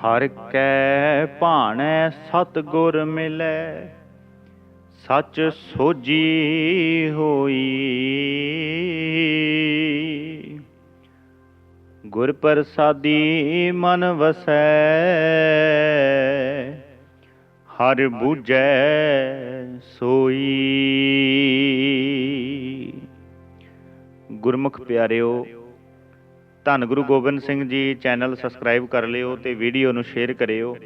ਹਰ ਕੈ ਭਾਣੈ ਸਤਿਗੁਰ ਮਿਲੈ, ਸੱਚ ਸੋਜੀ ਹੋਈ। ਗੁਰ ਪ੍ਰਸਾਦੀ ਮਨ ਵਸੈ, ਹਰ ਬੂਝੈ ਸੋਈ। ਗੁਰਮੁਖ ਪਿਆਰਿਓ ਧੰਨ ਗੁਰੂ ਗੋਬਿੰਦ ਸਿੰਘ ਜੀ, ਚੈਨਲ ਸਬਸਕ੍ਰਾਈਬ ਕਰ ਲਿਓ ਤੇ ਵੀਡੀਓ ਨੂੰ ਸ਼ੇਅਰ ਕਰਿਓ।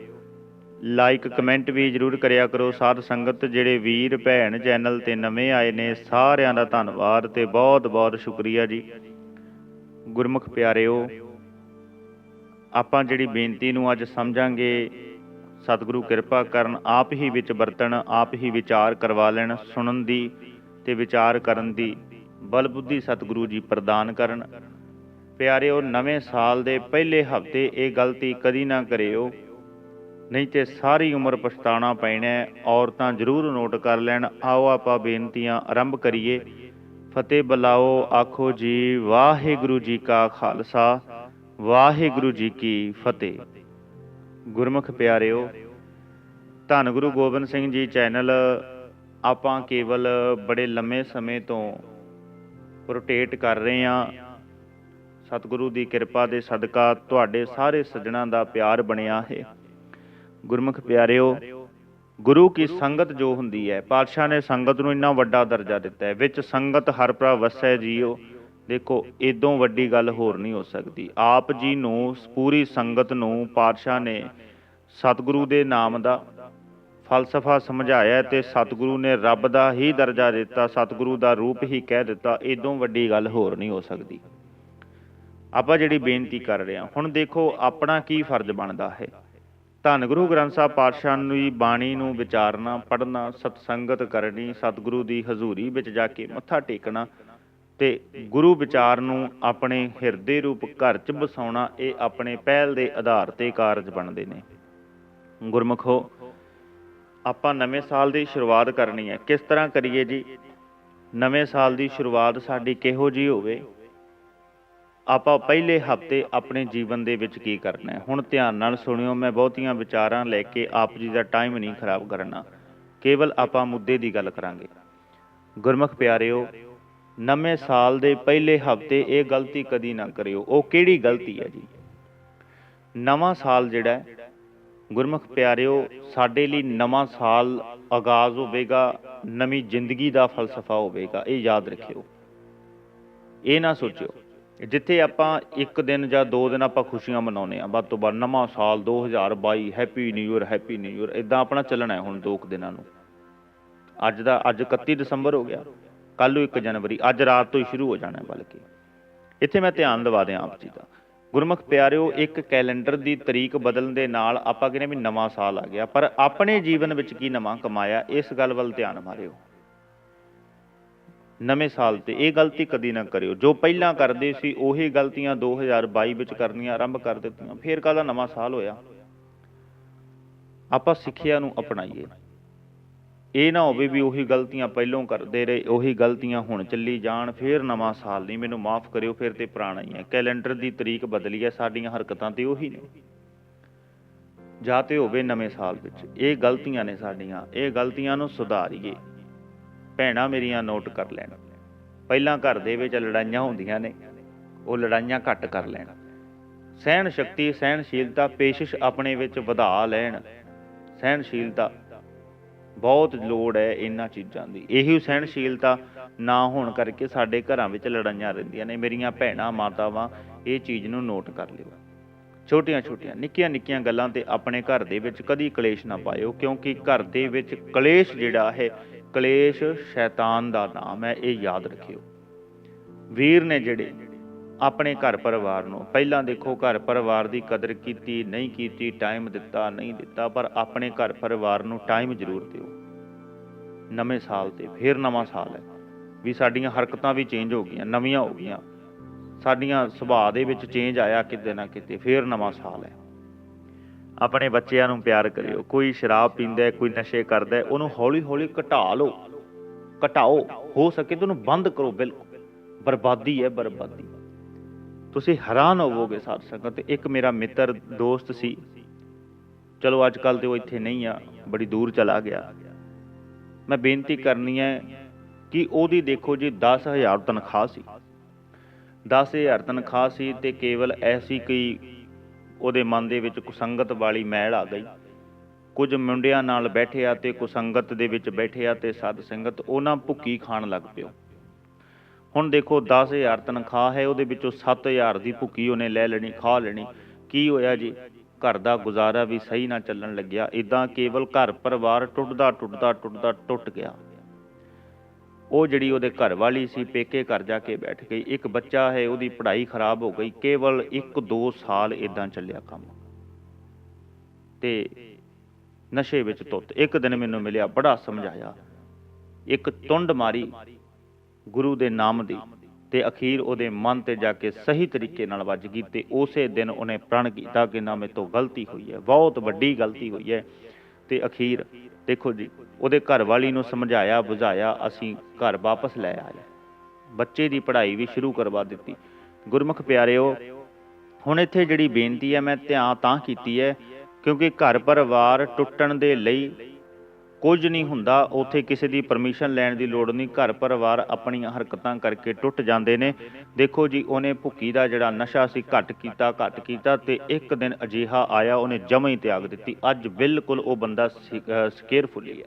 ਲਾਈਕ ਕਮੈਂਟ ਵੀ ਜਰੂਰ ਕਰਿਆ ਕਰੋ। ਸਾਧ ਸੰਗਤ ਜਿਹੜੇ ਵੀਰ, ਭੈਣ ਚੈਨਲ ਤੇ ਨਵੇਂ ਆਏ ਨੇ, ਸਾਰਿਆਂ ਦਾ ਧੰਨਵਾਦ ਤੇ ਬਹੁਤ ਬਹੁਤ ਸ਼ੁਕਰੀਆ ਜੀ। ਗੁਰਮੁਖ ਪਿਆਰਿਓ, ਆਪਾਂ ਜਿਹੜੀ ਬੇਨਤੀ ਨੂੰ ਅੱਜ ਸਮਝਾਂਗੇ, ਸਤਿਗੁਰੂ ਕਿਰਪਾ ਕਰਨ, ਆਪ ਹੀ ਵਿੱਚ ਵਰਤਣ, ਆਪ ਹੀ ਵਿਚਾਰ ਕਰਵਾ ਲੈਣ, ਸੁਣਨ ਦੀ ਤੇ ਵਿਚਾਰ ਕਰਨ ਦੀ ਬਲ ਬੁੱਧੀ ਸਤਿਗੁਰੂ ਜੀ ਪ੍ਰਦਾਨ ਕਰਨ। ਪਿਆਰਿਓ ਨਵੇਂ ਸਾਲ ਦੇ ਪਹਿਲੇ ਹਫ਼ਤੇ ਇਹ ਗਲਤੀ ਕਦੀ ਨਾ ਕਰਿਓ। ਨਹੀਂ ਤੇ ਸਾਰੀ ਉਮਰ ਪਛਤਾਣਾ ਪੈਣਾ ਔਰਤਾਂ ਜ਼ਰੂਰ ਨੋਟ ਕਰ ਲੈਣ, ਆਓ ਆਪਾਂ ਬੇਨਤੀਆਂ ਆਰੰਭ ਕਰੀਏ। ਫਤਿਹ ਬੁਲਾਓ, ਆਖੋ ਜੀ, ਵਾਹਿਗੁਰੂ ਜੀ ਕਾ ਖਾਲਸਾ, ਵਾਹਿਗੁਰੂ ਜੀ ਕੀ ਫਤਿਹ। ਗੁਰਮੁਖ ਪਿਆਰਿਓ, ਧੰਨ ਗੁਰੂ ਗੋਬਿੰਦ ਸਿੰਘ ਜੀ ਚੈਨਲ, ਆਪਾਂ ਕੇਵਲ ਬੜੇ ਲੰਮੇ ਸਮੇਂ ਤੋਂ ਰੋਟੇਟ ਕਰ ਰਹੇ ਹਾਂ। ਸਤਿਗੁਰੂ ਦੀ ਕਿਰਪਾ ਦੇ ਸਦਕਾ ਤੁਹਾਡੇ ਸਾਰੇ ਸੱਜਣਾ ਦਾ ਪਿਆਰ ਬਣਿਆ ਹੈ। ਗੁਰਮੁਖ ਪਿਆਰਿਓ, ਗੁਰੂ ਕੀ ਸੰਗਤ ਜੋ ਹੁੰਦੀ ਹੈ, ਪਾਤਸ਼ਾਹ ਨੇ ਸੰਗਤ ਨੂੰ ਇੰਨਾ ਵੱਡਾ ਦਰਜਾ ਦਿੱਤਾ ਹੈ। ਵਿੱਚ ਸੰਗਤ ਹਰ ਭਰਾ ਵਸੈ ਜੀਓ। ਦੇਖੋ ਇਦੋਂ ਵੱਡੀ ਗੱਲ ਹੋਰ ਨਹੀਂ ਹੋ ਸਕਦੀ। ਆਪ ਜੀ ਨੂੰ, ਪੂਰੀ ਸੰਗਤ ਨੂੰ ਪਾਤਸ਼ਾਹ ਨੇ ਸਤਿਗੁਰੂ ਦੇ ਨਾਮ ਦਾ ਫਲਸਫਾ ਸਮਝਾਇਆ ਤੇ ਸਤਿਗੁਰੂ ਨੇ ਰੱਬ ਦਾ ਹੀ ਦਰਜਾ ਦਿੱਤਾ, ਸਤਿਗੁਰੂ ਦਾ ਰੂਪ ਹੀ ਕਹਿ ਦਿੱਤਾ। ਇਦੋਂ ਵੱਡੀ ਗੱਲ ਹੋਰ ਨਹੀਂ ਹੋ ਸਕਦੀ। ਆਪਾਂ ਜਿਹੜੀ ਬੇਨਤੀ ਕਰ ਰਹੇ ਹਾਂ, ਹੁਣ ਦੇਖੋ ਆਪਣਾ ਕੀ ਫਰਜ਼ ਬਣਦਾ ਹੈ। ਧੰਨ ਗੁਰੂ ਗ੍ਰੰਥ ਸਾਹਿਬ ਪਾਤਸ਼ਾਹ ਦੀ ਬਾਣੀ ਨੂੰ ਵਿਚਾਰਨਾ, ਪੜ੍ਹਨਾ, ਸਤਸੰਗਤ ਕਰਨੀ, ਸਤਿਗੁਰੂ ਦੀ ਹਜ਼ੂਰੀ ਵਿੱਚ ਜਾ ਕੇ ਮੱਥਾ ਟੇਕਣਾ ਤੇ ਗੁਰੂ ਵਿਚਾਰ ਨੂੰ ਆਪਣੇ ਹਿਰਦੇ ਰੂਪ ਘਰ 'ਚ ਵਸਾਉਣਾ, ਇਹ ਆਪਣੇ ਪਹਿਲ ਦੇ ਆਧਾਰ ਤੇ ਕਾਰਜ ਬਣਦੇ ਨੇ। ਗੁਰਮਖੋ, ਆਪਾਂ ਨਵੇਂ ਸਾਲ ਦੀ ਸ਼ੁਰੂਆਤ ਕਰਨੀ ਹੈ। ਕਿਸ ਤਰ੍ਹਾਂ ਕਰੀਏ ਜੀ? ਨਵੇਂ ਸਾਲ ਦੀ ਸ਼ੁਰੂਆਤ ਸਾਡੀ ਕਿਹੋ ਜੀ ਹੋਵੇ? ਆਪਾਂ ਪਹਿਲੇ ਹਫ਼ਤੇ ਆਪਣੇ ਜੀਵਨ ਦੇ ਵਿੱਚ ਕੀ ਕਰਨਾ ਹੈ? ਹੁਣ ਧਿਆਨ ਨਾਲ ਸੁਣਿਓ, ਮੈਂ ਬਹੁਤੀਆਂ ਵਿਚਾਰਾਂ ਲੈ ਕੇ ਆਪ ਜੀ ਦਾ ਟਾਈਮ ਨਹੀਂ ਖਰਾਬ ਕਰਨਾ। ਕੇਵਲ ਆਪਾਂ ਮੁੱਦੇ ਦੀ ਗੱਲ ਕਰਾਂਗੇ। ਗੁਰਮੁਖ ਪਿਆਰਿਓ, ਨਵੇਂ ਸਾਲ ਦੇ ਪਹਿਲੇ ਹਫ਼ਤੇ ਇਹ ਗਲਤੀ ਕਦੀ ਨਾ ਕਰਿਓ। ਉਹ ਕਿਹੜੀ ਗਲਤੀ ਹੈ ਜੀ? ਨਵਾਂ ਸਾਲ ਜਿਹੜਾ ਗੁਰਮੁਖ ਪਿਆਰਿਓ, ਸਾਡੇ ਲਈ ਨਵਾਂ ਸਾਲ ਆਗਾਜ਼ ਹੋਵੇਗਾ, ਨਵੀਂ ਜ਼ਿੰਦਗੀ ਦਾ ਫਲਸਫਾ ਹੋਵੇਗਾ। ਇਹ ਯਾਦ ਰੱਖਿਓ। ਇਹ ਨਾ ਸੋਚਿਓ। ਜਿੱਥੇ ਆਪਾਂ ਇੱਕ ਦਿਨ ਜਾਂ ਦੋ ਦਿਨ ਆਪਾਂ ਖੁਸ਼ੀਆਂ ਮਨਾਉਨੇ ਆ ਵੱਧ ਤੋਂ ਵੱਧ ਨਵਾਂ ਸਾਲ 2022 happy new year happy new year ਇਦਾਂ ਆਪਣਾ ਚੱਲਣਾ ਹੈ ਹੁਣ ਦੋ ਕੁ ਦਿਨਾਂ ਨੂੰ। ਅੱਜ ਦਾ, ਅੱਜ 31 ਦਸੰਬਰ ਹੋ ਗਿਆ। ਕੱਲ ਨੂੰ 1 ਜਨਵਰੀ, ਅੱਜ ਰਾਤ ਤੋਂ ਹੀ ਸ਼ੁਰੂ ਹੋ ਜਾਣਾ ਬਲਕਿ। ਇੱਥੇ ਮੈਂ ਧਿਆਨ ਦਿਵਾ ਦਿਆਂ ਆਪ ਜੀ ਦਾ। ਗੁਰਮੁਖ ਪਿਆਰਿਓ, ਇੱਕ ਕੈਲੰਡਰ ਦੀ ਤਰੀਕ ਬਦਲਣ ਦੇ ਨਾਲ ਆਪਾਂ ਕਹਿੰਦੇ ਵੀ ਨਵਾਂ ਸਾਲ ਆ ਗਿਆ। ਪਰ ਆਪਣੇ ਜੀਵਨ ਵਿੱਚ ਕੀ ਨਵਾਂ ਕਮਾਇਆ, ਇਸ ਗੱਲ ਵੱਲ ਧਿਆਨ ਮਾਰਿਓ। ਨਵੇਂ ਸਾਲ ਤੇ ਇਹ ਗਲਤੀ ਕਦੀ ਨਾ ਕਰਿਓ। ਜੋ ਪਹਿਲਾਂ ਕਰਦੇ ਸੀ, ਉਹੀ ਗਲਤੀਆਂ 2022 ਵਿੱਚ ਕਰਨੀਆਂ ਆਰੰਭ ਕਰ ਦਿੱਤੀਆਂ। ਫੇਰ ਕਾਹਦਾ ਨਵਾਂ ਸਾਲ ਹੋਇਆ? ਆਪਾਂ ਸਿੱਖਿਆ ਨੂੰ ਅਪਣਾਈਏ। ਇਹ ਨਾ ਹੋਵੇ ਵੀ ਉਹੀ ਗਲਤੀਆਂ ਪਹਿਲੋਂ ਕਰਦੇ ਰਹੇ, ਉਹੀ ਗਲਤੀਆਂ ਹੁਣ ਚੱਲੀ ਜਾਣ, ਫੇਰ ਨਵਾਂ ਸਾਲ ਨਹੀਂ। ਮੈਨੂੰ ਮਾਫ ਕਰਿਓ, ਫਿਰ ਤੇ ਪੁਰਾਣਾ ਹੀ ਹੈ। ਕੈਲੰਡਰ ਦੀ ਤਰੀਕ ਬਦਲੀ ਹੈ, ਸਾਡੀਆਂ ਹਰਕਤਾਂ ਤੇ ਉਹੀ ਨੇ। ਜਾਂ ਤੇ ਹੋਵੇ ਨਵੇਂ ਸਾਲ ਵਿੱਚ। ਇਹ ਗਲਤੀਆਂ ਨੇ ਸਾਡੀਆਂ। ਇਹ ਗਲਤੀਆਂ ਨੂੰ ਸੁਧਾਰੀਏ। ਭੈਣਾਂ ਮੇਰੀਆਂ ਨੋਟ ਕਰ ਲੈਣ। ਪਹਿਲਾਂ ਘਰ ਦੇ ਵਿੱਚ ਲੜਾਈਆਂ ਹੁੰਦੀਆਂ ਨੇ, ਉਹ ਲੜਾਈਆਂ ਘੱਟ ਕਰ ਲੈਣ। ਸਹਿਣ ਸ਼ਕਤੀ ਸਹਿਣਸ਼ੀਲਤਾ ਪੇਸ਼ਿਸ਼ ਆਪਣੇ ਵਿੱਚ ਵਧਾ ਲੈਣ। ਸਹਿਣਸ਼ੀਲਤਾ ਬਹੁਤ ਲੋੜ ਹੈ ਇਹਨਾਂ ਚੀਜ਼ਾਂ ਦੀ। ਇਹੀ ਸਹਿਣਸ਼ੀਲਤਾ ਨਾ ਹੋਣ ਕਰਕੇ ਸਾਡੇ ਘਰਾਂ ਵਿੱਚ ਲੜਾਈਆਂ ਰਹਿੰਦੀਆਂ ਨੇ। ਮੇਰੀਆਂ ਭੈਣਾਂ, ਮਾਤਾਵਾਂ ਇਹ ਚੀਜ਼ ਨੂੰ ਨੋਟ ਕਰ ਲਿਓ। ਛੋਟੀਆਂ ਛੋਟੀਆਂ, ਨਿੱਕੀਆਂ ਨਿੱਕੀਆਂ ਗੱਲਾਂ ਤੇ ਆਪਣੇ ਘਰ ਦੇ ਵਿੱਚ ਕਦੀ ਕਲੇਸ਼ ਨਾ ਪਾਇਓ, ਕਿਉਂਕਿ ਘਰ ਦੇ ਵਿੱਚ ਕਲੇਸ਼ ਜਿਹੜਾ ਹੈ ਕਲੇਸ਼ ਸ਼ੈਤਾਨ ਦਾ ਨਾਮ ਹੈ, ਇਹ ਯਾਦ ਰੱਖਿਓ। ਵੀਰ ਨੇ ਜਿਹੜੇ ਆਪਣੇ ਘਰ ਪਰਿਵਾਰ ਨੂੰ, ਪਹਿਲਾਂ ਦੇਖੋ ਘਰ ਪਰਿਵਾਰ ਦੀ ਕਦਰ ਕੀਤੀ, ਨਹੀਂ ਕੀਤੀ ਟਾਈਮ ਦਿੱਤਾ, ਨਹੀਂ ਦਿੱਤਾ, ਪਰ ਆਪਣੇ ਘਰ ਪਰਿਵਾਰ ਨੂੰ ਟਾਈਮ ਜ਼ਰੂਰ ਦਿਓ। ਨਵੇਂ ਸਾਲ ਤੇ ਫਿਰ ਨਵਾਂ ਸਾਲ ਹੈ। ਵੀ ਸਾਡੀਆਂ ਹਰਕਤਾਂ ਵੀ ਚੇਂਜ ਹੋ ਗਈਆਂ, ਨਵੀਆਂ ਹੋ ਗਈਆਂ। ਸਾਡੀਆਂ ਸੁਭਾਅ ਦੇ ਵਿੱਚ ਚੇਂਜ ਆਇਆ ਕਿਤੇ ਨਾ ਕਿਤੇ, ਫਿਰ ਨਵਾਂ ਸਾਲ ਹੈ। ਆਪਣੇ ਬੱਚਿਆਂ ਨੂੰ ਪਿਆਰ ਕਰਿਓ। ਕੋਈ ਸ਼ਰਾਬ ਪੀਂਦਾ, ਕੋਈ ਨਸ਼ੇ ਕਰਦਾ, ਉਹਨੂੰ ਹੌਲੀ ਹੌਲੀ ਘਟਾ ਲਓ। ਘਟਾਓ। ਹੋ ਸਕੇ ਤਾਂ ਉਹਨੂੰ ਬੰਦ ਕਰੋ ਬਿਲਕੁਲ। ਬਰਬਾਦੀ ਹੈ ਬਰਬਾਦੀ। ਤੁਸੀਂ ਹੈਰਾਨ ਹੋਵੋਗੇ ਸਾਧ ਸੰਗਤ। ਇੱਕ ਮੇਰਾ ਮਿੱਤਰ ਦੋਸਤ ਸੀ। ਚਲੋ ਅੱਜ ਕੱਲ ਤੇ ਉਹ ਇੱਥੇ ਨਹੀਂ ਆ, ਬੜੀ ਦੂਰ ਚਲਾ ਗਿਆ। ਮੈਂ ਬੇਨਤੀ ਕਰਨੀ ਹੈ ਕਿ ਉਹਦੀ ਦੇਖੋ ਜੀ 10000 ਤਨਖਾਹ ਸੀ। 10000 ਤਨਖਾਹ ਸੀ ਤੇ ਕੇਵਲ ਐਸੀ ਕੋਈ ਉਹਦੇ ਮਨ ਦੇ ਵਿੱਚ ਕੁਸੰਗਤ ਵਾਲੀ ਮੈਲ ਆ ਗਈ। ਕੁਝ ਮੁੰਡਿਆਂ ਨਾਲ ਬੈਠਿਆ ਤੇ ਕੁਸੰਗਤ ਦੇ ਵਿੱਚ ਬੈਠਿਆ ਤੇ ਸਤ ਸੰਗਤ ਉਹਨਾਂ ਭੁੱਕੀ ਖਾਣ ਲੱਗ ਪਿਓ। ਹੁਣ ਦੇਖੋ 10000 ਤਨਖਾਹ ਹੈ, ਉਹਦੇ ਵਿੱਚੋਂ 7000 ਦੀ ਭੁੱਕੀ ਉਹਨੇ ਲੈ ਲੈਣੀ, ਖਾ ਲੈਣੀ। ਕੀ ਹੋਇਆ ਜੀ? ਘਰ ਦਾ ਗੁਜ਼ਾਰਾ ਵੀ ਸਹੀ ਨਾ ਚੱਲਣ ਲੱਗਿਆ। ਇਦਾਂ ਕੇਵਲ ਘਰ ਪਰਿਵਾਰ ਟੁੱਟਦਾ ਟੁੱਟਦਾ ਟੁੱਟਦਾ ਟੁੱਟ ਗਿਆ। ਉਹ ਜਿਹੜੀ ਉਹਦੇ ਘਰ ਵਾਲੀ ਸੀ, ਪੇਕੇ ਘਰ ਜਾ ਕੇ ਬੈਠ ਗਈ। ਇੱਕ ਬੱਚਾ ਹੈ, ਉਹਦੀ ਪੜ੍ਹਾਈ ਖਰਾਬ ਹੋ ਗਈ। ਕੇਵਲ 1-2 ਸਾਲ ਇਦਾਂ ਚੱਲਿਆ ਕੰਮ। ਤੇ ਨਸ਼ੇ ਵਿੱਚ ਤੁੱਤ ਇੱਕ ਦਿਨ ਮੈਨੂੰ ਮਿਲਿਆ, ਬੜਾ ਸਮਝਾਇਆ। ਇੱਕ ਤੁੰਡ ਮਾਰੀ ਗੁਰੂ ਦੇ ਨਾਮ ਦੀ ਤੇ ਅਖੀਰ ਉਹਦੇ ਮਨ ਤੇ ਜਾ ਕੇ ਸਹੀ ਤਰੀਕੇ ਨਾਲ ਵੱਜ ਗਈ ਤੇ ਉਸੇ ਦਿਨ ਉਹਨੇ ਪ੍ਰਣ ਕੀਤਾ ਕਿ ਨਾ ਮੇਰੇ ਤੋਂ ਗਲਤੀ ਹੋਈ ਹੈ। ਬਹੁਤ ਵੱਡੀ ਗਲਤੀ ਹੋਈ ਹੈ। ਤੇ ਅਖੀਰ ਦੇਖੋ ਜੀ, ਉਹਦੇ ਘਰ ਵਾਲੀ ਨੂੰ ਸਮਝਾਇਆ, ਬੁਝਾਇਆ, ਅਸੀਂ ਘਰ ਵਾਪਸ ਲੈ ਆਏ। ਬੱਚੇ ਦੀ ਪੜ੍ਹਾਈ ਵੀ ਸ਼ੁਰੂ ਕਰਵਾ ਦਿੱਤੀ। ਗੁਰਮੁਖ ਪਿਆਰਿਓ, ਹੁਣ ਇੱਥੇ ਜਿਹੜੀ ਬੇਨਤੀ ਹੈ, ਮੈਂ ਧਿਆਨ ਤਾਂ ਕੀਤੀ ਹੈ, ਕਿਉਂਕਿ ਘਰ ਪਰਿਵਾਰ ਟੁੱਟਣ ਦੇ ਲਈ ਕੁਝ ਨਹੀਂ ਹੁੰਦਾ। ਉੱਥੇ ਕਿਸੇ ਦੀ ਪਰਮਿਸ਼ਨ ਲੈਣ ਦੀ ਲੋੜ ਨਹੀਂ। ਘਰ ਪਰਿਵਾਰ ਆਪਣੀਆਂ ਹਰਕਤਾਂ ਕਰਕੇ ਟੁੱਟ ਜਾਂਦੇ ਨੇ। ਦੇਖੋ ਜੀ, ਉਹਨੇ ਭੁੱਕੀ ਦਾ ਜਿਹੜਾ ਨਸ਼ਾ ਸੀ ਘੱਟ ਕੀਤਾ ਘੱਟ ਕੀਤਾ ਤੇ ਇੱਕ ਦਿਨ ਅਜੀਹਾ ਆਇਆ, ਉਹਨੇ ਜਮਾਂ ਹੀ ਤਿਆਗ ਦਿੱਤੀ। ਅੱਜ ਬਿਲਕੁਲ ਉਹ ਬੰਦਾ ਸਕੇਅਰਫੁਲੀ ਹੈ।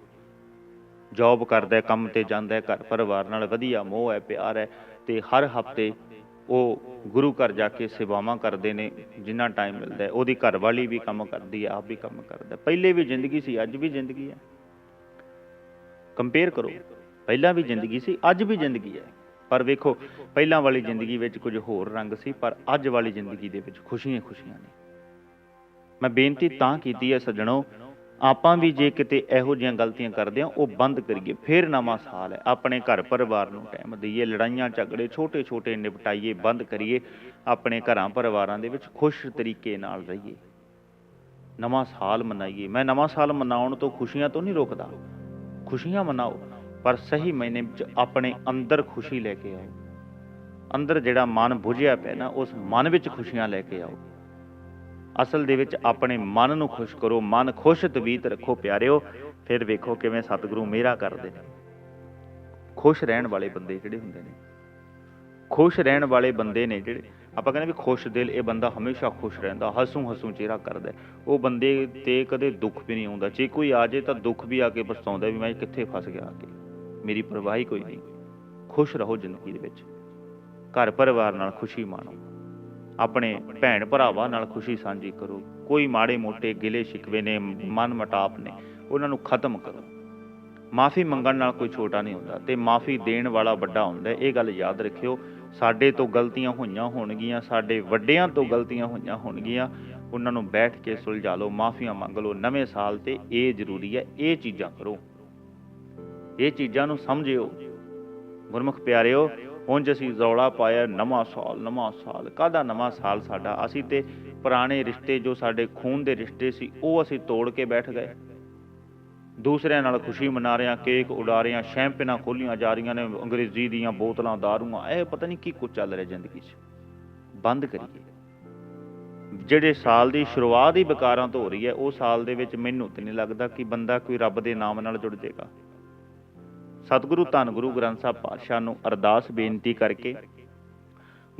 ਜੌਬ ਕਰਦਾ ਕੰਮ ਤੇ ਜਾਂਦਾ ਘਰ ਪਰਿਵਾਰ ਨਾਲ ਵਧੀਆ ਮੋਹ ਹੈ, ਪਿਆਰ ਹੈ ਤੇ ਹਰ ਹਫ਼ਤੇ ਉਹ ਗੁਰੂ ਘਰ ਜਾ ਕੇ ਸੇਵਾਵਾਂ ਕਰਦੇ ਨੇ, ਜਿੰਨਾ ਟਾਈਮ ਮਿਲਦਾ ਉਹਦੀ ਘਰਵਾਲੀ ਵੀ ਕੰਮ ਕਰਦੀ ਹੈ, ਆਪ ਵੀ ਕੰਮ ਕਰਦਾ ਪਹਿਲੇ ਵੀ ਜ਼ਿੰਦਗੀ ਸੀ, ਅੱਜ ਵੀ ਜ਼ਿੰਦਗੀ ਹੈ। ਕੰਪੇਅਰ ਕਰੋ। ਪਹਿਲਾਂ ਵੀ ਜ਼ਿੰਦਗੀ ਸੀ, ਅੱਜ ਵੀ ਜ਼ਿੰਦਗੀ ਹੈ। ਪਰ ਵੇਖੋ, ਪਹਿਲਾਂ ਵਾਲੀ ਜ਼ਿੰਦਗੀ ਵਿੱਚ ਕੁਝ ਹੋਰ ਰੰਗ ਸੀ, ਪਰ ਅੱਜ ਵਾਲੀ ਜ਼ਿੰਦਗੀ ਦੇ ਵਿੱਚ ਖੁਸ਼ੀਆਂ ਖੁਸ਼ੀਆਂ ਨੇ। ਮੈਂ ਬੇਨਤੀ ਤਾਂ ਕੀਤੀ ਹੈ, ਸੱਜਣੋ, ਆਪਾਂ ਵੀ ਜੇ ਕਿਤੇ ਇਹੋ ਜਿਹੀਆਂ ਗਲਤੀਆਂ ਕਰਦੇ ਹਾਂ, ਉਹ ਬੰਦ ਕਰੀਏ, ਫਿਰ ਨਵਾਂ ਸਾਲ ਹੈ। ਆਪਣੇ ਘਰ ਪਰਿਵਾਰ ਨੂੰ ਟਾਈਮ ਦਈਏ, ਲੜਾਈਆਂ ਝਗੜੇ ਛੋਟੇ ਛੋਟੇ ਨਿਪਟਾਈਏ, ਬੰਦ ਕਰੀਏ, ਆਪਣੇ ਘਰਾਂ ਪਰਿਵਾਰਾਂ ਦੇ ਵਿੱਚ ਖੁਸ਼ ਤਰੀਕੇ ਨਾਲ ਰਹੀਏ। ਨਵਾਂ ਸਾਲ ਮਨਾਈਏ। ਮੈਂ ਨਵਾਂ ਸਾਲ ਮਨਾਉਣ ਤੋਂ ਖੁਸ਼ੀਆਂ ਤੋਂ ਨਹੀਂ ਰੋਕਦਾ। ਖੁਸ਼ੀਆਂ ਮਨਾਓ, ਪਰ ਸਹੀ ਮਾਇਨੇ ਵਿੱਚ ਆਪਣੇ ਅੰਦਰ ਖੁਸ਼ੀ ਲੈ ਕੇ ਆਓ। ਅੰਦਰ ਜਿਹੜਾ ਮਨ ਬੁਝਿਆ ਪਿਆ ਨਾ, ਉਸ ਮਨ ਵਿੱਚ ਖੁਸ਼ੀਆਂ ਲੈ ਕੇ ਆਓ। ਅਸਲ ਦੇ ਵਿੱਚ ਆਪਣੇ ਮਨ ਨੂੰ ਖੁਸ਼ ਕਰੋ, ਮਨ ਖੁਸ਼ ਤਵੀਤ ਰੱਖੋ ਪਿਆਰਿਓ, ਫਿਰ ਵੇਖੋ ਕਿਵੇਂ ਸਤਿਗੁਰੂ ਮੇਰਾ ਕਰਦੇ ਨੇ। ਖੁਸ਼ ਰਹਿਣ ਵਾਲੇ ਬੰਦੇ ਜਿਹੜੇ ਹੁੰਦੇ ਨੇ? ਖੁਸ਼ ਰਹਿਣ ਵਾਲੇ ਬੰਦੇ ਨੇ ਜਿਹੜੇ ਆਪਾਂ ਕਹਿੰਦੇ ਵੀ ਖੁਸ਼ ਦਿਲ, ਇਹ ਬੰਦਾ ਹਮੇਸ਼ਾ ਖੁਸ਼ ਰਹਿੰਦਾ, ਹਸੂ ਹਸੂ ਚਿਹਰਾ ਕਰਦਾ ਉਹ ਬੰਦੇ ਤੇ ਕਦੇ ਦੁੱਖ ਵੀ ਨਹੀਂ ਆਉਂਦਾ ਜੇ ਕੋਈ ਆ ਜੇ ਤਾਂ ਦੁੱਖ ਵੀ ਆ ਕੇ ਪਛਤਾਉਂਦਾ ਵੀ ਮੈਂ ਕਿੱਥੇ ਫਸ ਗਿਆ ਆ ਕੇ ਮੇਰੀ ਪਰਵਾਹੀ ਕੋਈ ਨਹੀਂ। ਖੁਸ਼ ਰਹੋ ਜ਼ਿੰਦਗੀ ਦੇ ਵਿੱਚ। ਘਰ ਪਰਿਵਾਰ ਨਾਲ ਖੁਸ਼ੀ ਮਾਣੋ। ਆਪਣੇ ਭੈਣ ਭਰਾਵਾਂ ਨਾਲ ਖੁਸ਼ੀ ਸਾਂਝੀ ਕਰੋ। ਕੋਈ ਮਾੜੇ ਮੋਟੇ ਗਿਲੇ ਸ਼ਿਕਵੇ ਨੇ, ਮਨ ਮਟਾਪ ਨੇ, ਉਹਨਾਂ ਨੂੰ ਖਤਮ ਕਰੋ। ਮਾਫੀ ਮੰਗਣ ਨਾਲ ਕੋਈ ਛੋਟਾ ਨਹੀਂ ਹੁੰਦਾ ਤੇ ਮਾਫੀ ਦੇਣ ਵਾਲਾ ਵੱਡਾ ਹੁੰਦਾ, ਇਹ ਗੱਲ ਯਾਦ ਰੱਖਿਓ। ਸਾਡੇ ਤੋਂ ਗਲਤੀਆਂ ਹੋਈਆਂ ਹੋਣਗੀਆਂ, ਸਾਡੇ ਵੱਡਿਆਂ ਤੋਂ ਗਲਤੀਆਂ ਹੋਈਆਂ ਹੋਣਗੀਆਂ। ਉਹਨਾਂ ਨੂੰ ਬੈਠ ਕੇ ਸੁਲਝਾ ਲਓ, ਮਾਫੀਆਂ ਮੰਗ ਲਓ ਨਵੇਂ ਸਾਲ ਤੇ ਇਹ ਜ਼ਰੂਰੀ ਹੈ, ਇਹ ਚੀਜ਼ਾਂ ਕਰੋ। ਇਹ ਚੀਜ਼ਾਂ ਨੂੰ ਸਮਝਿਓ। ਗੁਰਮੁਖ ਪਿਆਰਿਓ, ਉਂਝ ਅਸੀਂ ਰੌਲਾ ਪਾਇਆ, ਨਵਾਂ ਸਾਲ ਨਵਾਂ ਸਾਲ, ਕਾਹਦਾ ਨਵਾਂ ਸਾਲ ਸਾਡਾ? ਅਸੀਂ ਤੇ ਪੁਰਾਣੇ ਰਿਸ਼ਤੇ ਜੋ ਸਾਡੇ ਖੂਨ ਦੇ ਰਿਸ਼ਤੇ ਸੀ, ਉਹ ਅਸੀਂ ਤੋੜ ਕੇ ਬੈਠ ਗਏ। ਦੂਸਰਿਆਂ ਨਾਲ ਖੁਸ਼ੀ ਮਨਾ ਰਹੇ, ਕੇਕ ਉਡਾ ਰਹੇ ਹਾਂ ਸ਼ੈਂਪੇਨਾਂ ਖੋਲੀਆਂ ਜਾ ਰਹੀਆਂ ਨੇ, ਅੰਗਰੇਜ਼ੀ ਦੀਆਂ ਬੋਤਲਾਂ ਦਾਰੂਆਂ, ਇਹ ਪਤਾ ਨਹੀਂ ਕੀ ਕੁਝ ਚੱਲ ਰਿਹਾ ਜ਼ਿੰਦਗੀ 'ਚ। ਬੰਦ ਕਰੀਏ। ਜਿਹੜੇ ਸਾਲ ਦੀ ਸ਼ੁਰੂਆਤ ਹੀ ਵਿਕਾਰਾਂ ਤੋਂ ਹੋ ਰਹੀ ਹੈ, ਉਹ ਸਾਲ ਦੇ ਵਿੱਚ ਮੈਨੂੰ ਤੇ ਨਹੀਂ ਲੱਗਦਾ ਕਿ ਬੰਦਾ ਕੋਈ ਰੱਬ ਦੇ ਨਾਮ ਨਾਲ ਜੁੜ ਜਾਏਗਾ। ਸਤਿਗੁਰੂ ਧੰਨ ਗੁਰੂ ਗ੍ਰੰਥ ਸਾਹਿਬ ਪਾਤਸ਼ਾਹ ਨੂੰ ਅਰਦਾਸ ਬੇਨਤੀ ਕਰਕੇ,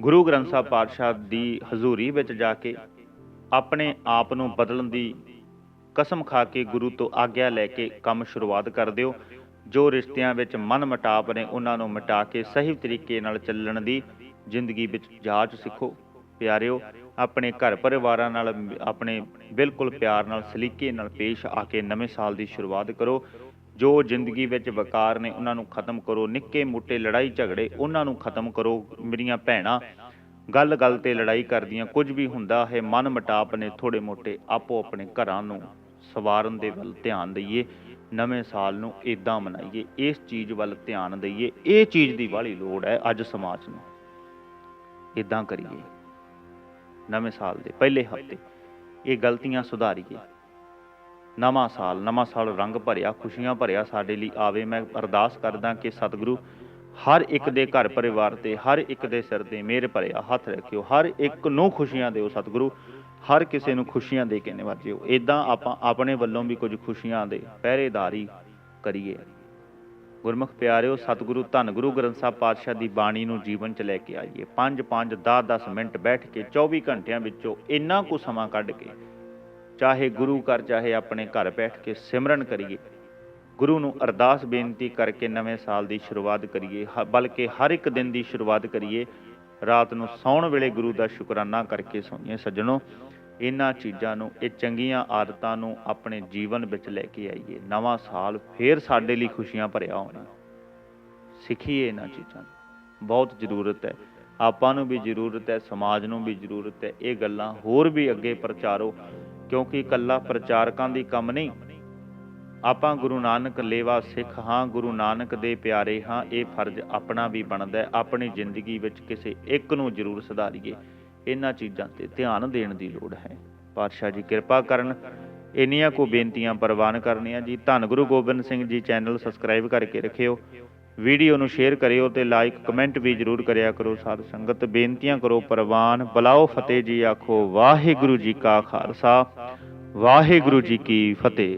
ਗੁਰੂ ਗ੍ਰੰਥ ਸਾਹਿਬ ਪਾਤਸ਼ਾਹ ਦੀ ਹਜ਼ੂਰੀ ਵਿੱਚ ਜਾ ਕੇ ਆਪਣੇ ਆਪ ਨੂੰ ਬਦਲਣ ਦੀ ਕਸਮ ਖਾ ਕੇ ਗੁਰੂ ਤੋਂ ਆਗਿਆ ਲੈ ਕੇ ਕੰਮ ਸ਼ੁਰੂਆਤ ਕਰ ਦਿਓ। ਜੋ ਰਿਸ਼ਤਿਆਂ ਵਿੱਚ ਮਨ ਮਟਾਪ ਨੇ, ਉਹਨਾਂ ਨੂੰ ਮਿਟਾ ਕੇ ਸਹੀ ਤਰੀਕੇ ਨਾਲ ਚੱਲਣ ਦੀ ਜ਼ਿੰਦਗੀ ਵਿੱਚ ਜਾਚ ਸਿੱਖੋ। ਪਿਆਰਿਓ, ਆਪਣੇ ਘਰ ਪਰਿਵਾਰਾਂ ਨਾਲ, ਆਪਣੇ ਬਿਲਕੁਲ ਪਿਆਰ ਨਾਲ, ਸਲੀਕੇ ਨਾਲ ਪੇਸ਼ ਆ ਕੇ ਨਵੇਂ ਸਾਲ ਦੀ ਸ਼ੁਰੂਆਤ ਕਰੋ। ਜੋ ਜ਼ਿੰਦਗੀ ਵਿੱਚ ਵਕਾਰ ਨੇ, ਉਹਨਾਂ ਨੂੰ ਖਤਮ ਕਰੋ। ਨਿੱਕੇ ਮੋਟੇ ਲੜਾਈ ਝਗੜੇ, ਉਹਨਾਂ ਨੂੰ ਖਤਮ ਕਰੋ। ਮੇਰੀਆਂ ਭੈਣਾਂ ਗੱਲ ਗੱਲ ਤੇ ਲੜਾਈ ਕਰਦੀਆਂ, ਕੁਝ ਵੀ ਹੁੰਦਾ ਹੈ ਮਨ ਮਟਾਪ ਨੇ ਥੋੜੇ ਮੋਟੇ ਆਪੋ ਆਪਣੇ ਘਰਾਂ ਨੂੰ ਸਵਾਰਨ ਦੇ ਵੱਲ ਧਿਆਨ ਦਈਏ, ਨਵੇਂ ਸਾਲ ਨੂੰ ਇਦਾਂ ਮਨਾਈਏ, ਇਸ ਚੀਜ਼ ਵੱਲ ਧਿਆਨ ਦਈਏ, ਇਹ ਚੀਜ਼ ਦੀ ਵਾਲੀ ਲੋੜ ਹੈ ਅੱਜ ਸਮਾਜ ਨੂੰ। ਇਦਾਂ ਕਰੀਏ, ਨਵੇਂ ਸਾਲ ਦੇ ਪਹਿਲੇ ਹਫ਼ਤੇ, ਇਹ ਗਲਤੀਆਂ ਸੁਧਾਰੀਏ। ਨਵਾਂ ਸਾਲ ਨਵਾਂ ਸਾਲ ਰੰਗ ਭਰਿਆ, ਖੁਸ਼ੀਆਂ ਭਰਿਆ ਸਾਡੇ ਲਈ ਆਵੇ, ਮੈਂ ਅਰਦਾਸ ਕਰਦਾ ਕਿ ਸਤਿਗੁਰੂ ਹਰ ਇੱਕ ਦੇ ਘਰ ਪਰਿਵਾਰ ਤੇ, ਹਰ ਇੱਕ ਦੇ ਸਿਰ ਤੇ ਮੇਰੇ ਭਰਿਆ, ਹੱਥ ਰੱਖਿਓ, ਹਰ ਇੱਕ ਨੂੰ ਖੁਸ਼ੀਆਂ ਦਿਓ ਸਤਿਗੁਰੂ। ਹਰ ਕਿਸੇ ਨੂੰ ਖੁਸ਼ੀਆਂ ਦੇ ਕੇ ਨਿਵਾਜਿਓ। ਇਦਾਂ ਆਪਾਂ ਆਪਣੇ ਵੱਲੋਂ ਵੀ ਕੁਝ ਖੁਸ਼ੀਆਂ ਦੇ ਪਹਿਰੇਦਾਰੀ ਕਰੀਏ। ਗੁਰਮੁਖ ਪਿਆਰਿਓ, ਸਤਿਗੁਰੂ, ਧੰਨ ਗੁਰੂ ਗ੍ਰੰਥ ਸਾਹਿਬ ਪਾਤਸ਼ਾਹ ਦੀ ਬਾਣੀ ਨੂੰ ਜੀਵਨ 'ਚ ਲੈ ਕੇ ਆਈਏ। 5 5 10 10 ਮਿੰਟ ਬੈਠ ਕੇ 24 ਘੰਟਿਆਂ ਵਿੱਚੋਂ ਇੰਨਾ ਕੁ ਸਮਾਂ ਕੱਢ ਕੇ ਚਾਹੇ ਗੁਰੂ ਘਰ, ਚਾਹੇ ਆਪਣੇ ਘਰ ਬੈਠ ਕੇ ਸਿਮਰਨ ਕਰੀਏ। ਗੁਰੂ ਨੂੰ ਅਰਦਾਸ ਬੇਨਤੀ ਕਰਕੇ ਨਵੇਂ ਸਾਲ ਦੀ ਸ਼ੁਰੂਆਤ ਕਰੀਏ। ਹ- ਬਲਕਿ ਹਰ ਇੱਕ ਦਿਨ ਦੀ ਸ਼ੁਰੂਆਤ ਕਰੀਏ। ਰਾਤ ਨੂੰ ਸੌਣ ਵੇਲੇ ਗੁਰੂ ਦਾ ਸ਼ੁਕਰਾਨਾ ਕਰਕੇ ਸੌਂਈਏ। ਸੱਜਣੋ ਇਹਨਾਂ ਚੀਜ਼ਾਂ ਨੂੰ, ਇਹ ਚੰਗੀਆਂ ਆਦਤਾਂ ਨੂੰ ਆਪਣੇ ਜੀਵਨ ਵਿੱਚ ਲੈ ਕੇ ਆਈਏ। ਨਵਾਂ ਸਾਲ ਫੇਰ ਸਾਡੇ ਲਈ ਖੁਸ਼ੀਆਂ ਭਰਿਆ ਹੋਣਾ। ਸਿੱਖੀਏ ਇਹਨਾਂ ਚੀਜ਼ਾਂ ਨੂੰ। ਬਹੁਤ ਜ਼ਰੂਰਤ ਹੈ। ਆਪਾਂ ਨੂੰ ਵੀ ਜ਼ਰੂਰਤ ਹੈ, ਸਮਾਜ ਨੂੰ ਵੀ ਜ਼ਰੂਰਤ ਹੈ। ਇਹ ਗੱਲਾਂ ਹੋਰ ਵੀ ਅੱਗੇ ਪ੍ਰਚਾਰੋ, ਕਿਉਂਕਿ ਇਕੱਲਾ ਪ੍ਰਚਾਰਕਾਂ ਦੀ ਕੰਮ ਨਹੀਂ। ਆਪਾਂ ਗੁਰੂ ਨਾਨਕ ਲੇਵਾ ਸਿੱਖ ਹਾਂ, ਗੁਰੂ ਨਾਨਕ ਦੇ ਪਿਆਰੇ ਹਾਂ। ਇਹ ਫਰਜ਼ ਆਪਣਾ ਵੀ ਬਣਦਾ ਹੈ। ਆਪਣੀ ਜ਼ਿੰਦਗੀ ਵਿੱਚ ਕਿਸੇ ਇੱਕ ਨੂੰ ਜ਼ਰੂਰ ਸੁਧਾਰੀਏ। ਇਹਨਾਂ ਚੀਜ਼ਾਂ ਤੇ ਧਿਆਨ ਦੇਣ ਦੀ ਲੋੜ ਹੈ। ਪਾਤਸ਼ਾਹ ਜੀ ਕਿਰਪਾ ਕਰਨ, ਇੰਨੀਆਂ ਕੋ ਬੇਨਤੀਆਂ ਪ੍ਰਵਾਨ ਕਰਨੀਆਂ ਜੀ। ਧੰਨ ਗੁਰੂ ਗੋਬਿੰਦ ਸਿੰਘ ਜੀ, ਚੈਨਲ ਸਬਸਕ੍ਰਾਈਬ ਕਰਕੇ ਰੱਖਿਓ। ਵੀਡੀਓ ਨੂੰ ਸ਼ੇਅਰ ਕਰਿਓ ਤੇ ਲਾਈਕ, ਕਮੈਂਟ ਵੀ ਜਰੂਰ ਕਰਿਆ ਕਰੋ। ਸਾਧ ਸੰਗਤ, ਬੇਨਤੀਆਂ ਕਰੋ ਪ੍ਰਵਾਨ। ਬਲਾਓ ਫਤਿਹ ਜੀ, ਆਖੋ ਵਾਹਿਗੁਰੂ ਜੀ ਕਾ ਖਾਲਸਾ, ਵਾਹਿਗੁਰੂ ਜੀ ਕੀ ਫਤਿਹ।